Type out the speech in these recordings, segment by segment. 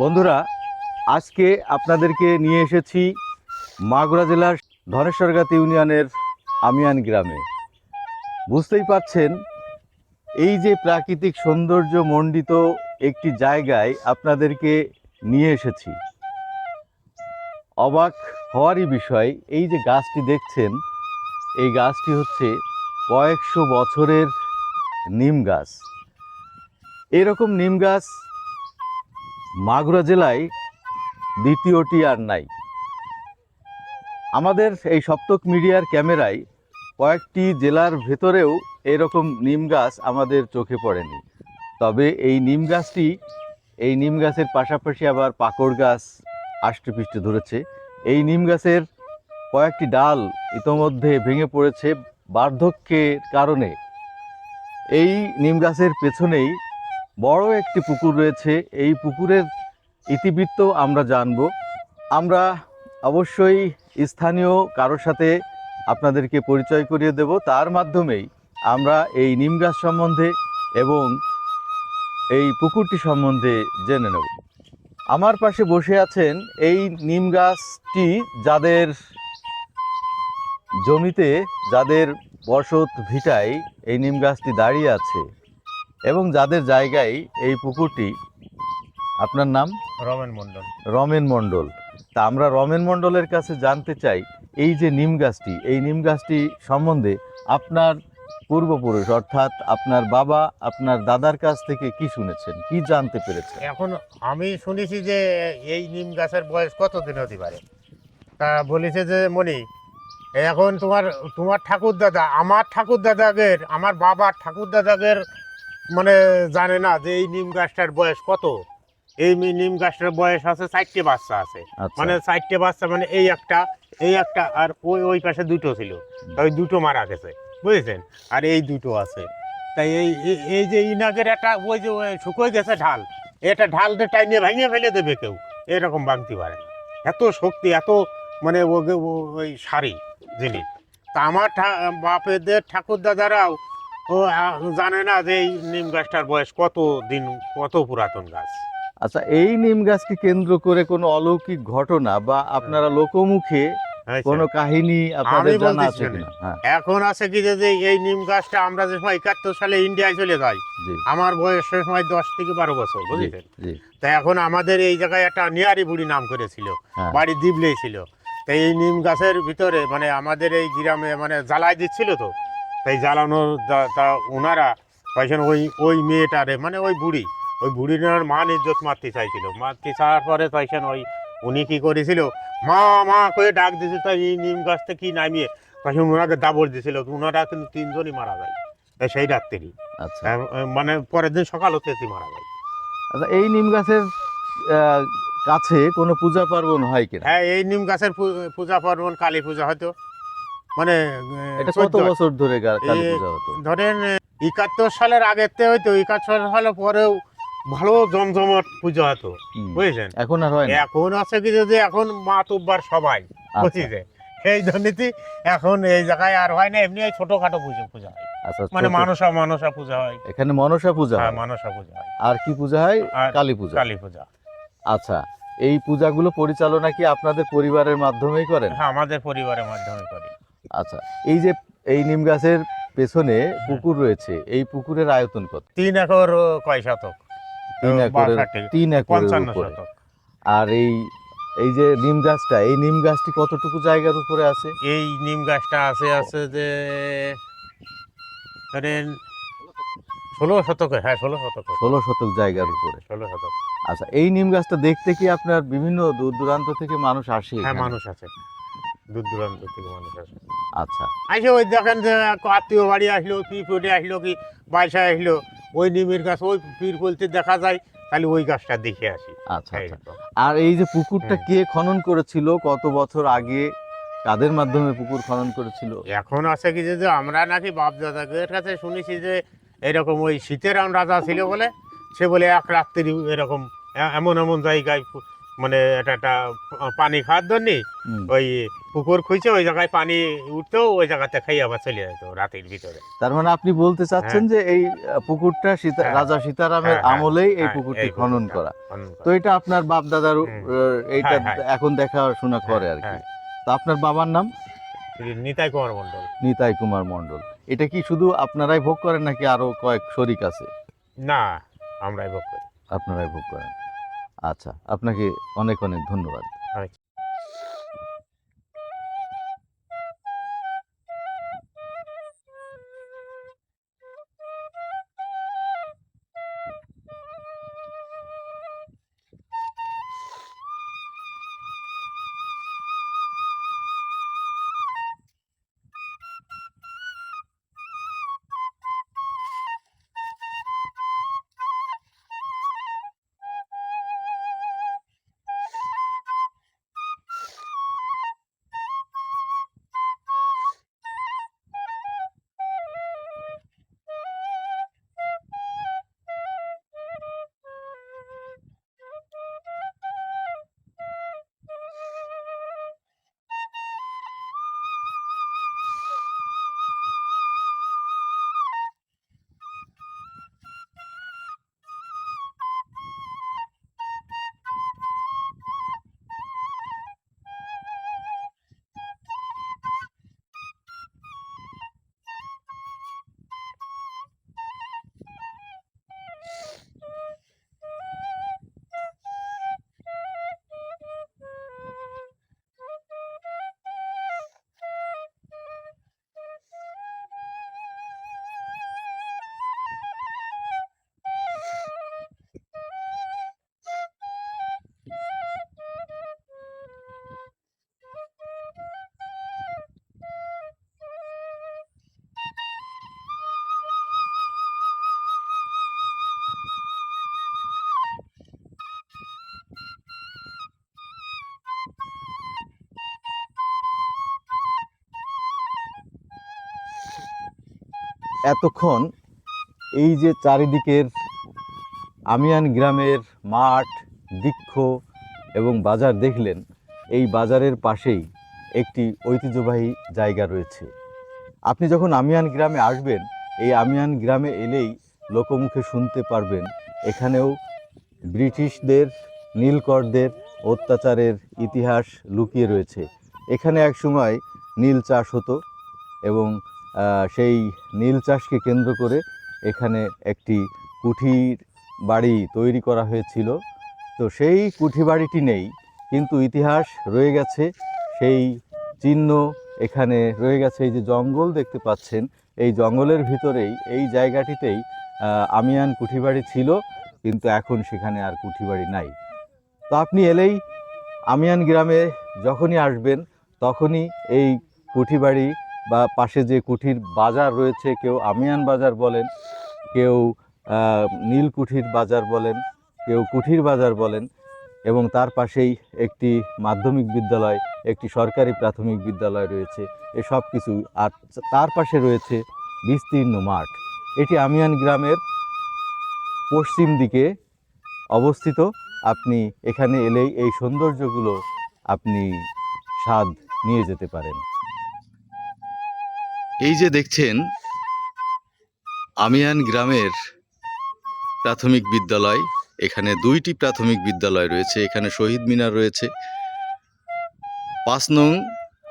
বন্ধুরা, আজকে আপনাদেরকে নিয়ে এসেছি মাগুরা জেলার ধনেশ্বরগাতি ইউনিয়নের আমিয়ান গ্রামে। বুঝতেই পাচ্ছেন এই যে প্রাকৃতিক সৌন্দর্য মণ্ডিত একটি জায়গায় আপনাদেরকে নিয়ে এসেছি। অবাক হওয়ারই বিষয়, এই যে গাছটি দেখছেন, এই গাছটি হচ্ছে কয়েকশো বছরের নিম গাছ। এরকম নিম গাছ মাগুরা জেলায় দ্বিতীয়টি আর নাই। আমাদের এই সপ্তক মিডিয়ার ক্যামেরায় কয়েকটি জেলার ভেতরেও এরকম নিম গাছ আমাদের চোখে পড়েনি। তবে এই নিম গাছটি, এই নিম গাছের পাশাপাশি আবার পাকড় গাছ আষ্টপৃষ্টে ধরেছে। এই নিম গাছের কয়েকটি ডাল ইতোমধ্যে ভেঙে পড়েছে বার্ধক্যের কারণে। এই নিম গাছের পেছনেই বড় একটি পুকুর রয়েছে। এই পুকুরের ইতিবৃত্ত আমরা জানব। আমরা অবশ্যই স্থানীয় কারোর সাথে আপনাদেরকে পরিচয় করিয়ে দেব। তার মাধ্যমেই আমরা এই নিম গাছ সম্বন্ধে এবং এই পুকুরটি সম্বন্ধে জেনে নেব। আমার পাশে বসে আছেন এই নিম গাছটি যাদের জমিতে, যাদের বসত ভিটায় এই নিম গাছটি দাঁড়িয়ে আছে। এবং যাদের জায়গায় এই পুকুরটি আপনার নাম? রমেন মন্ডল রমেন মণ্ডল। তা আমরা রমেন মণ্ডলের কাছে জানতে চাই এই যে নিম গাছটি এই নিম গাছটি সম্বন্ধে আপনার পূর্বপুরুষ অর্থাৎ আপনার বাবা আপনার দাদার কাছ থেকে কি শুনেছেন কি জানতে পেরেছেন? এখন আমি শুনেছি যে এই নিম গাছের বয়স কতদিন হতে পারে? তা বলেছে যে মনি এখন তোমার তোমার ঠাকুর দাদা আমার ঠাকুর দাদাগের আমার বাবার ঠাকুর দাদাগের মানে জানে না যে এই নিম গাছটার বয়স কত? এই নিম গাছটার বয়স আছে চারটে বাচ্চা আছে। আচ্ছা। মানে চারটে বাচ্চা মানে এই একটা এই একটা আর ওই ওই পাশে দুটো ছিল। ওই দুটো মারা গেছে বুঝেছেন? আর এই দুটো আছে। তাই এই এই- যে ইনাগের একটা ওই যে শুকোয় গেছে ঢাল এটা ঢাল দিয়ে টাইনে ভেঙে ফেলে দেবে কেউ। এরকম ভাঙতে পারে। এত শক্তি এত মানে ওই সারি জিনিস। তা আমার ঠা- বাপেদের ঠাকুর দাদারাও ও জানে না যে এই নিম গাছটার বয়স কত দিন কত পুরাতন গাছ? আচ্ছা এই নিম গাছকে কেন্দ্র করে কোনো অলৌকিক ঘটনা বা আপনারা লোকমুখে? কোনো কাহিনী আপনাদের জানা আছে হ্যাঁ। এখন আছে কি যে এই নিম গাছটা আমরা যে সময় একাত্তর সালে ইন্ডিয়ায় চলে যাই আমার বয়স সে সময় দশ থেকে বারো বছর বুঝলেন তা এখন আমাদের এই জায়গায় একটা নিয়ারি বুড়ি নাম করেছিল হ্যাঁ। বাড়ি দিবলেই ছিল। তাই এই নিম গাছের ভিতরে মানে আমাদের এই গ্রামে মানে জ্বালাই দিচ্ছিল তো তাই জ্বালানোর তা ওনারা তখন ওই ওই মেয়েটারে মানে ওই বুড়ি ওই বুড়ির মান ইজ্জত মারতে চাইছিল। মারতে চাওয়ার পরে তখন ওই উনি কী করেছিল মা মা করে ডাক দিয়েছিল তাই এই নিম গাছটা কি নামিয়ে তখন ওনাকে দাবড় দিয়েছিল ওনারা কিন্তু তিনজনই মারা যায় সেই রাত্রি আচ্ছা। মানে পরের দিন সকাল হতে মারা যায়। আচ্ছা এই নিম গাছের কাছে কোনো পূজা পার্বণ হয় কিনা? হ্যাঁ এই নিম গাছের পূজা পার্বণ কালী পূজা হয়তো। মানে এটা কত বছর ধরে কালী পূজা হতো ধরেন একাত্তর সালের আগের থেকে হয়তো একাত্তর সালের পরেও ভালো জমজমট পুজো হতো বুঝেছেন এখন আর হয় এখন আছে কি যে এখন মা তুব্বার সবাই আচ্ছা, বুঝিছে? এই জন্যই এখন এই জায়গায় আর হয় না এমনি ছোটখাটো পুজো পূজা হয়। আচ্ছা মানে মানসা মানসা পূজা হয়। এখানে মনসা পূজা হ্যাঁ হয়। মানসা পূজা হয়। আর কি পূজা হয়? কালী পূজা। কালী পূজা। আচ্ছা এই পূজাগুলো পরিচালনা কি আপনাদের পরিবারের মাধ্যমেই করেন? হ্যাঁ আমাদের পরিবারের মাধ্যমে করি। আচ্ছা এই যে এই নিম গাছের পেছনে পুকুর রয়েছে এই পুকুরের আয়তন কত? তিন একর কয় শতক? তিন ও, একরের তিন একরের উপরে। শতক। আর এই এই যে নিম গাছটা এই নিম গাছটি কতটুকু জায়গার উপরে আছে? এই নিম গাছটা আছে আছে যে ধরেন ষোলো শতকে হ্যাঁ ষোলো শতকে। ষোলো শতক জায়গার উপরে। ষোলো শতক। আচ্ছা এই নিম গাছটা দেখতে কি আপনার বিভিন্ন দূর দূরান্ত থেকে মানুষ আসে হ্যাঁ মানুষ আছে দূর দূরান্ত থেকে মানুষ আছে আচ্ছা। আসে ওই দেখেন যে আত্মীয় বাড়ি আসলো পিপড়ে আসলো কি বাসায় আসলো ওই নিমের গাছ ওই পীর বলতে দেখা যায় তাহলে ওই গাছটা দেখে আসি। আচ্ছা আচ্ছা। আর এই যে পুকুরটা হ্যাঁ। কে খনন করেছিল কত বছর আগে কাদের মাধ্যমে পুকুর খনন করেছিল? এখন আছে কি যে আমরা নাকি বাপ দাদাদের কাছে শুনেছি যে এরকম ওই শীতেরাম রাজা ছিল বলে সে বলে এক রাত্রি এরকম এমন এমন জায়গায় মানে এটা একটা পানি খাওয়ার জন্য। ওই পুকুর খুঁজছে ওই জায়গায় পানি উঠতো ওই জায়গাতে খাই আবার চলে যেত রাতের ভিতরে। তার মানে আপনি বলতে চাচ্ছেন যে এই পুকুরটা হ্যাঁ। রাজা সীতারামের হ্যাঁ, হ্যাঁ, আমলেই এই হ্যাঁ, পুকুরটি খনন করা। তো এটা আপনার বাপ দাদার এইটা হ্যাঁ, হ্যাঁ। এখন দেখাশোনা করে আর কি। হ্যাঁ, তো আপনার বাবার নাম? নিতাই কুমার মন্ডল নিতাই কুমার মণ্ডল। এটা কি শুধু আপনারাই ভোগ করেন নাকি আরও কয়েক শরিক আছে? না আমরাই ভোগ করি। আপনারাই ভোগ করেন। আচ্ছা আপনাকে অনেক অনেক ধন্যবাদ। এতক্ষণ এই যে চারিদিকের আমিয়ান গ্রামের মাঠ, বৃক্ষ এবং বাজার দেখলেন, এই বাজারের পাশেই একটি ঐতিহ্যবাহী জায়গা রয়েছে। আপনি যখন আমিয়ান গ্রামে আসবেন, এই আমিয়ান গ্রামে এলেই লোকমুখে শুনতে পারবেন, এখানেও ব্রিটিশদের, নীলকরদের অত্যাচারের ইতিহাস লুকিয়ে রয়েছে। এখানে একসময় নীল চাষ হতো এবং সেই নীল চাষকে কেন্দ্র করে এখানে একটি কুঠির বাড়ি তৈরি করা হয়েছিল। তো সেই কুঠি বাড়িটি নেই, কিন্তু ইতিহাস রয়ে গেছে। সেই চিহ্ন এখানে রয়ে গেছে, এই যে জঙ্গল দেখতে পাচ্ছেন। এই জঙ্গলের ভিতরেই, এই জায়গাটিতেই আমিয়ান কুঠিবাড়ি ছিল, কিন্তু এখন সেখানে আর কুঠিবাড়ি নাই। তো আপনি এলেই আমিয়ান গ্রামে যখনই আসবেন, তখনই এই কুঠিবাড়ি বা পাশে যে কুঠির বাজার রয়েছে, কেউ আমিয়ান বাজার বলেন, কেউ নীল কুঠির বাজার বলেন, কেউ কুঠির বাজার বলেন এবং তার পাশেই একটি মাধ্যমিক বিদ্যালয়, একটি সরকারি প্রাথমিক বিদ্যালয় রয়েছে। এসব কিছু আর তার পাশে রয়েছে বিস্তীর্ণ মাঠ। এটি আমিয়ান গ্রামের পশ্চিম দিকে অবস্থিত। আপনি এখানে এলেই এই সৌন্দর্যগুলো আপনি স্বাদ নিয়ে যেতে পারেন। এই যে দেখছেন, আমিয়ান গ্রামের প্রাথমিক বিদ্যালয়, এখানে দুইটি প্রাথমিক বিদ্যালয় রয়েছে, এখানে শহীদ মিনার রয়েছে। পাঁচ নং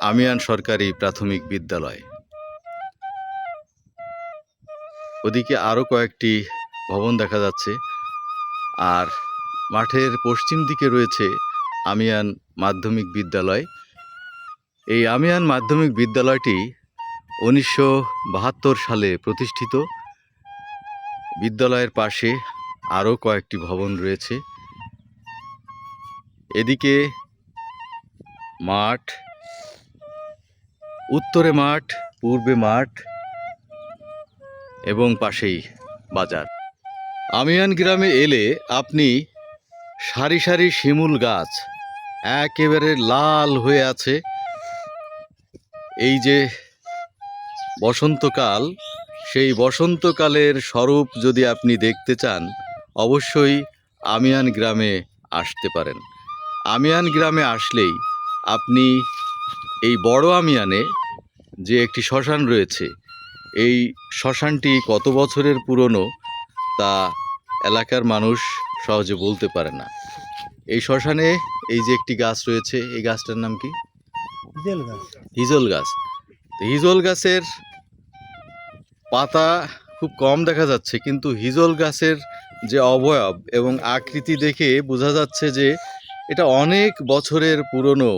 আমিয়ান সরকারি প্রাথমিক বিদ্যালয়। ওদিকে আরও কয়েকটি ভবন দেখা যাচ্ছে, আর মাঠের পশ্চিম দিকে রয়েছে আমিয়ান মাধ্যমিক বিদ্যালয়। এই আমিয়ান মাধ্যমিক বিদ্যালয়টি উনিশশো বাহাত্তর সালে প্রতিষ্ঠিত। বিদ্যালয়ের পাশে আরও কয়েকটি ভবন রয়েছে। এদিকে মাঠ, উত্তরে মাঠ, পূর্বে মাঠ এবং পাশেই বাজার। আমিয়ান গ্রামে এলে আপনি সারি সারি শিমুল গাছ একেবারে লাল হয়ে আছে। এই যে বসন্তকাল সেই বসন্তকালের স্বরূপ যদি আপনি দেখতে চান অবশ্যই আমিয়ান গ্রামে আসতে পারেন। আমিয়ান গ্রামে আসলেই আপনি এই বড় আমিয়ানে যে একটি শ্মশান রয়েছে এই শ্মশানটি কত বছরের পুরনো তা এলাকার মানুষ সহজে বলতে পারে না। এই শ্মশানে এই যে একটি গাছ রয়েছে এই গাছটার নাম কি? বেল গাছ। হিজল গাছ। তো হিজল গাছের পাতা খুব কম দেখা যাচ্ছে, কিন্তু হিজল গাছের যে অবয়ব এবং আকৃতি দেখে বোঝা যাচ্ছে যে এটা অনেক বছরের পুরনো,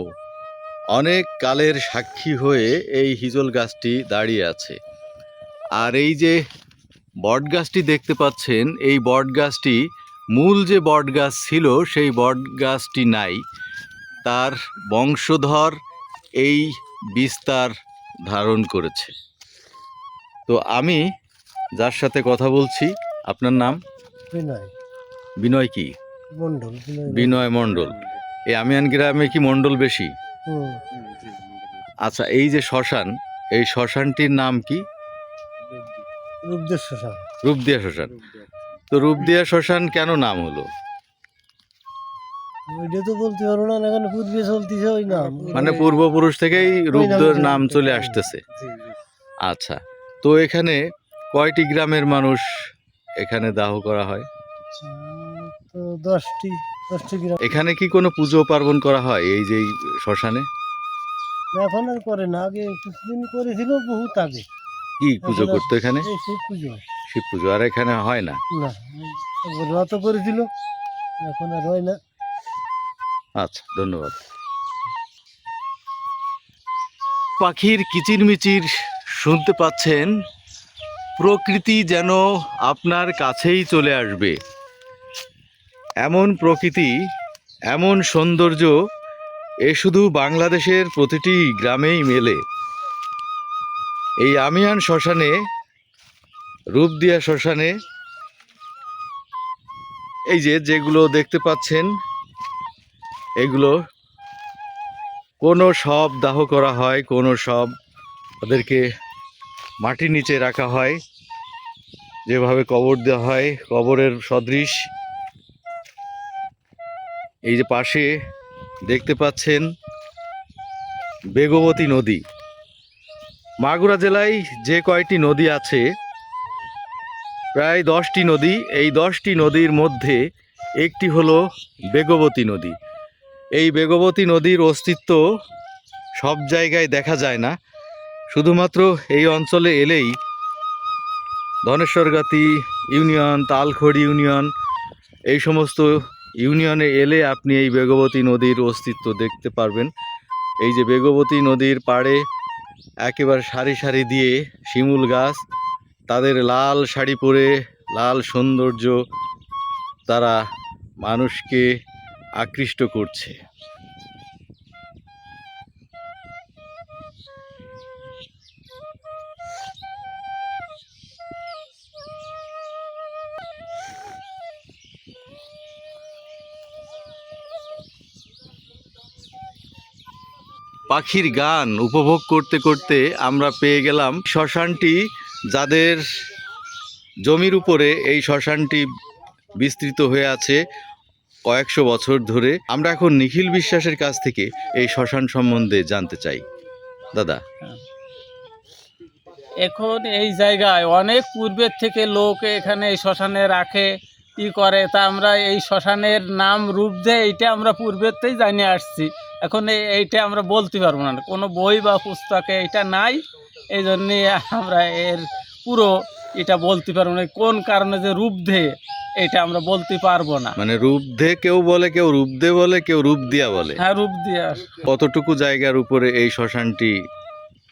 অনেক কালের সাক্ষী হয়ে এই হিজল গাছটি দাঁড়িয়ে আছে। আর এই যে বট গাছটি দেখতে পাচ্ছেন, এই বট গাছটি মূল যে বট গাছ ছিল সেই বট গাছটি নাই। তার বংশধর এই বিস্তার ধারণ করেছে। তো আমি যার সাথে কথা বলছি আপনার নাম? বিনয়। বিনয় কি? মন্ডল বিনয় মণ্ডল। এই আমিয়ান গ্রামে কি মণ্ডল বেশি? আচ্ছা এই যে শ্মশান এই শ্মশানটির নাম কি? রূপদেশ শ্মশান। রূপদিয়া শ্মশান। তো রূপদিয়া শ্মশান কেন নাম হলো? ওইটা তো বলতে পারব না এখন পূর্বে চলতেছে ওই নাম। মানে পূর্বপুরুষ থেকেই রূপদের নাম চলে আসতেছে। আচ্ছা। তো এখানে কয়টি গ্রামের মানুষ এখানে দাহ করা হয়? তো দশটি দশটি গ্রাম। এখানে কি কোনো পুজো পার্বণ করা হয় এই যে শ্মশানে? এখন আর করে না। আগে কিছুদিন করেছিল বহুত আগে। কি পুজো করতো এখানে? শিব পুজো। শিব পুজো আর এখানে হয় না? না রত করেছিল এখন আর হয় না। আচ্ছা ধন্যবাদ। পাখির কিচিরমিচির শুনতে পাচ্ছেন? প্রকৃতি যেন আপনার কাছেই চলে আসবে। এমন প্রকৃতি, এমন সৌন্দর্য এ শুধু বাংলাদেশের প্রতিটি গ্রামেই মেলে। এই আমিয়ান শ্মশানে, রূপদিয়া শ্মশানে, এই যে যেগুলো দেখতে পাচ্ছেন, এগুলো কোনো সব দাহ করা হয়, কোনো সব ওদেরকে মাটির নিচে রাখা হয়। যেভাবে কবর দেওয়া হয়, কবরের সদৃশ। এই যে পাশে দেখতে পাচ্ছেন বেগবতী নদী। মাগুরা জেলায় যে কয়টি নদী আছে, প্রায় দশটি নদী। এই দশটি নদীর মধ্যে একটি হলো বেগবতী নদী। এই বেগবতী নদীর অস্তিত্ব সব জায়গায় দেখা যায় না। শুধুমাত্র এই অঞ্চলে এলেই ধনেশ্বরগাতি ইউনিয়ন, তালখড়ি ইউনিয়ন, এই সমস্ত ইউনিয়নে এলে আপনি এই বেগবতী নদীর অস্তিত্ব দেখতে পারবেন। এই যে বেগবতী নদীর পাড়ে একেবারে সারি সারি দিয়ে শিমুল গাছ, তাদের লাল শাড়ি পরে লাল সৌন্দর্য তারা মানুষকে আকৃষ্ট করছে। পাখির গান উপভোগ করতে করতে আমরা পেয়ে গেলাম শ্মশানটি যাদের জমির উপরে এই শ্মশানটি বিস্তৃত হয়ে আছে কয়েকশো বছর ধরে। আমরা এখন নিখিল বিশ্বাসের কাছ থেকে এই শ্মশান সম্বন্ধে জানতে চাই। দাদা। এখন এই জায়গায় অনেক পূর্বের থেকে লোক এখানে এই শ্মশানে রাখে, ই করে। তা আমরা এই শ্মশানের নাম রূপ দেয় এইটা আমরা পূর্বেরতেই জানিয়ে আসছি। এখন এই- এইটা আমরা বলতে পারব না। কোনো বই বা পুস্তকে এটা নাই এই জন্যে আমরা এর পুরো এটা বলতে পারব না। কোন কারণে যে রূপ দে এটা আমরা বলতে পারব না। মানে রূপ রূপধে কেউ বলে কেউ রূপদে বলে কেউ রূপ দিয়া বলে। হ্যাঁ রূপ দিয়ে। কতটুকু জায়গার উপরে এই শ্মশানটি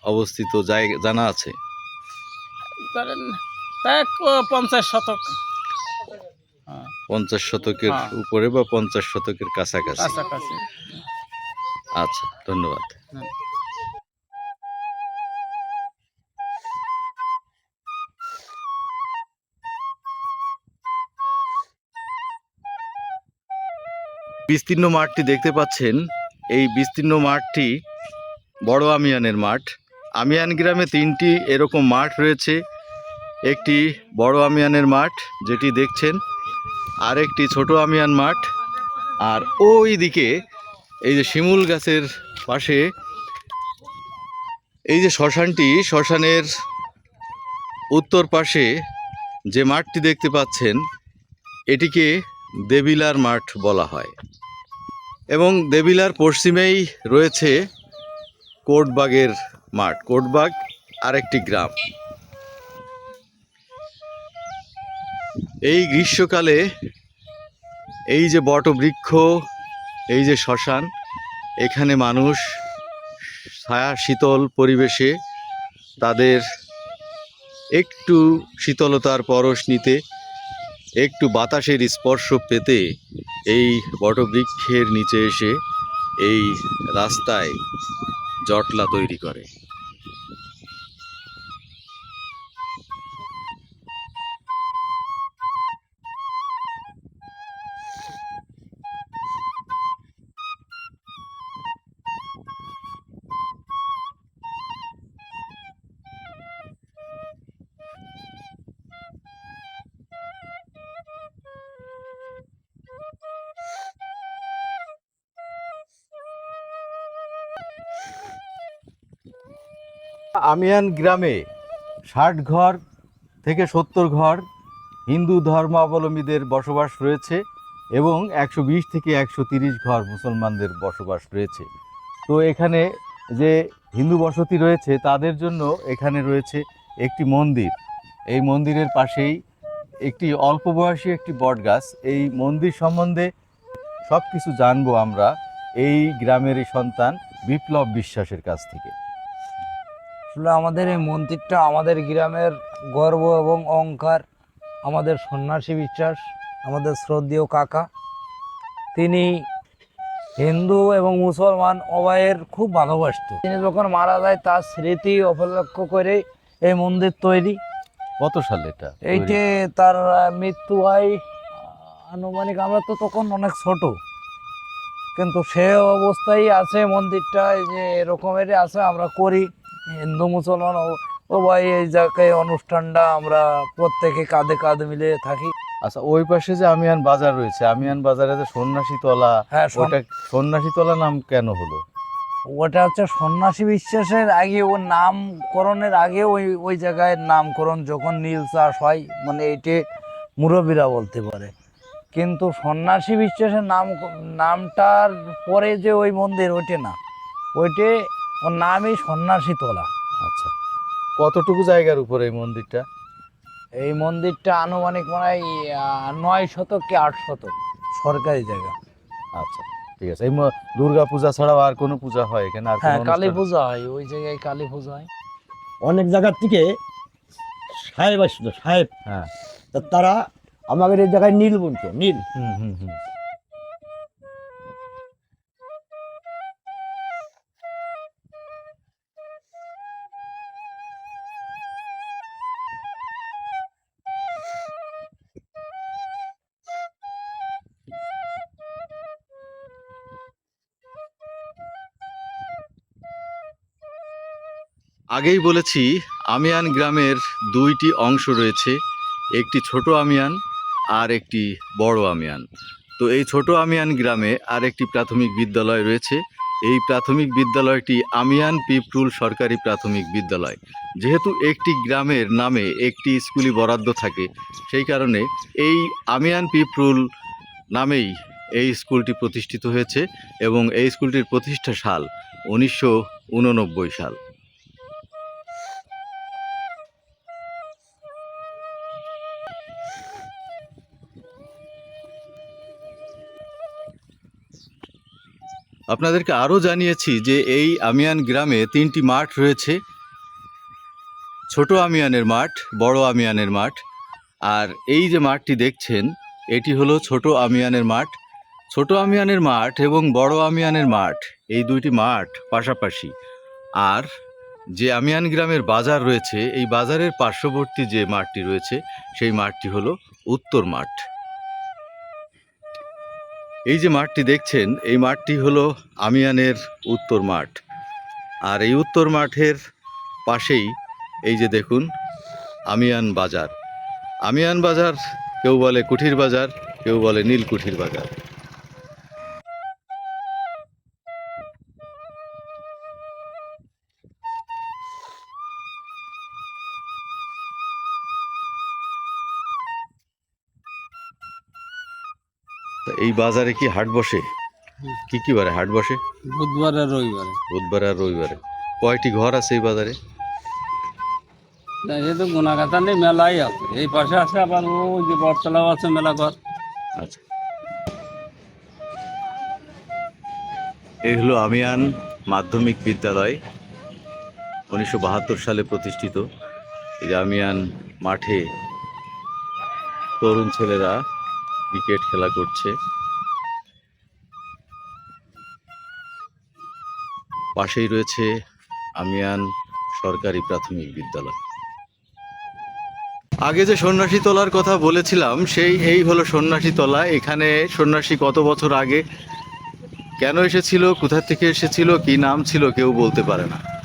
অবস্থিত জায়গা জানা আছে? তা পঞ্চাশ শতক। হ্যাঁ, পঞ্চাশ শতকের হ্যাঁ। উপরে বা পঞ্চাশ শতকের কাছাকাছি? কাছাকাছি। আচ্ছা ধন্যবাদ। বিস্তীর্ণ মাঠটি দেখতে পাচ্ছেন। এই বিস্তীর্ণ মাঠটি বড় আমিয়ানের মাঠ। আমিয়ান গ্রামে তিনটি এরকম মাঠ রয়েছে। একটি বড় আমিয়ানের মাঠ যেটি দেখছেন আর একটি ছোট আমিয়ান মাঠ। আর ওই দিকে এই যে শিমুল গাছের পাশে এই যে শ্মশানটি, শ্মশানের উত্তর পাশে যে মাঠটি দেখতে পাচ্ছেন, এটিকে দেবিলার মাঠ বলা হয়। এবং দেবিলার পশ্চিমেই রয়েছে কোটবাগের মাঠ। কোটবাগ আরেকটি গ্রাম। এই গ্রীষ্মকালে এই যে বটবৃক্ষ এই যে শ্মশান, এখানে মানুষ ছায়া শীতল পরিবেশে তাদের একটু শীতলতার পরশ নিতে, একটু বাতাসের স্পর্শ পেতে এই বটবৃক্ষের নিচে এসে এই রাস্তায় জটলা তৈরি করে। আমিয়ান গ্রামে ষাট ঘর থেকে সত্তর ঘর হিন্দু ধর্মাবলম্বীদের বসবাস রয়েছে এবং একশো বিশ থেকে একশো তিরিশ ঘর মুসলমানদের বসবাস রয়েছে। তো এখানে যে হিন্দু বসতি রয়েছে, তাদের জন্য এখানে রয়েছে একটি মন্দির। এই মন্দিরের পাশেই একটি অল্প বয়সী একটি বট গাছ এই মন্দির সম্বন্ধে সব কিছু জানব আমরা এই গ্রামেরই সন্তান বিপ্লব বিশ্বাসের কাছ থেকে। আসলে আমাদের এই মন্দিরটা আমাদের গ্রামের গর্ব এবং অহংকার আমাদের সন্ন্যাসী বিশ্বাস আমাদের শ্রদ্ধেয় কাকা। তিনি হিন্দু এবং মুসলমান উভয়ের খুব ভালোবাসত। তিনি যখন মারা যায় তার স্মৃতি উপলক্ষ করে এই মন্দির তৈরি। কত সালে এটা? এইটে তার মৃত্যু হয় আনুমানিক আমরা তো তখন অনেক ছোট। কিন্তু সে অবস্থায় আছে মন্দিরটা যে এরকমেরই আছে আমরা করি। হিন্দু মুসলমান ও- উভয় এই জায়গায় অনুষ্ঠানটা আমরা প্রত্যেকে কাঁধে কাঁধে মিলে থাকি। আচ্ছা ওই পাশে যে আমিয়ান বাজার রয়েছে আমিয়ান বাজারে যে সন্ন্যাসী তলা হ্যাঁ ওটা সন্ন্যাসী তলা নাম কেন হলো? ওটা হচ্ছে সন্ন্যাসী বিশ্বাসের আগে ওর নামকরণের আগে ওই ওই জায়গায় নামকরণ যখন নীল চাষ হয় মানে এইটে মুরব্বীরা বলতে পারে। কিন্তু সন্ন্যাসী বিশ্বাসের নাম নামটার পরে যে ওই মন্দির ওইটে না। ওইটে ওর নামই সন্ন্যাসী তোলা। আচ্ছা। কতটুকু জায়গার উপরে এই মন্দিরটা? এই মন্দিরটা আনুমানিক মনে হয় আহ, নয় শতক কি আট শতক। সরকারি জায়গা। আচ্ছা ঠিক আছে। এই ম- দুর্গা পূজা ছাড়াও আর কোনো পূজা হয় এখানে? আর কোনো হ্যাঁ কালী অনুষ্ঠান? পূজা হয় ওই জায়গায় কালী পূজা হয়। অনেক জায়গার থেকে সাহেব আসছিল সাহেব। হ্যাঁ। তা তারা আমাদের এই জায়গায় নীল বলতো নীল। হুম হুম হুম। আগেই বলেছি, আমিয়ান গ্রামের দুইটি অংশ রয়েছে, একটি ছোট আমিয়ান আর একটি বড় আমিয়ান। তো এই ছোট আমিয়ান গ্রামে আর একটি প্রাথমিক বিদ্যালয় রয়েছে। এই প্রাথমিক বিদ্যালয়টি আমিয়ান পিপরুল সরকারি প্রাথমিক বিদ্যালয়। যেহেতু একটি গ্রামের নামে একটি স্কুলই বরাদ্দ থাকে, সেই কারণে এই আমিয়ান পিপরুল নামেই এই স্কুলটি প্রতিষ্ঠিত হয়েছে এবং এই স্কুলটির প্রতিষ্ঠা সাল উনিশশো উননব্বই সাল। আপনাদেরকে আরও জানিয়েছি যে এই আমিয়ান গ্রামে তিনটি মাঠ রয়েছে। ছোট আমিয়ানের মাঠ, বড় আমিয়ানের মাঠ। আর এই যে মাঠটি দেখছেন, এটি হলো ছোট আমিয়ানের মাঠ। ছোট আমিয়ানের মাঠ এবং বড় আমিয়ানের মাঠ, এই দুইটি মাঠ পাশাপাশি। আর যে আমিয়ান গ্রামের বাজার রয়েছে, এই বাজারের পার্শ্ববর্তী যে মাঠটি রয়েছে, সেই মাঠটি হলো উত্তর মাঠ। এই যে মাঠটি দেখছেন, এই মাঠটি হলো আমিয়ানের উত্তর মাঠ। আর এই উত্তর মাঠের পাশেই এই যে দেখুন, আমিয়ান বাজার। আমিয়ান বাজার কেউ বলে কুঠির বাজার, কেউ বলে নীল কুঠির বাজার। এই বাজারে কি হাট বসে? কি কি বারে হাট বসে? বুধবার আর রবিবারে। বুধবার আর রবিবারে। কয়টি ঘর আছে এই বাজারে? এই তো গুণাগাতা নেই মেলাই আছে। এই পাশে আছে আবার ওই যে বটতলাও আছে মেলা ঘর। আচ্ছা। এই হলো আমিয়ান মাধ্যমিক বিদ্যালয়। উনিশশো বাহাত্তর সালে প্রতিষ্ঠিত। এই আমিয়ান মাঠে তরুণ ছেলেরা ক্রিকেট খেলা করছে। পাশেই রয়েছে আমিয়ান সরকারি প্রাথমিক বিদ্যালয়। আগে যে সন্ন্যাসী তলার কথা বলেছিলাম, সেই এই হলো সন্ন্যাসী তলা। এখানে সন্ন্যাসী কত বছর আগে কেন এসেছিল, কোথা থেকে এসেছিল, কি নাম ছিল, কেউ বলতে পারে না।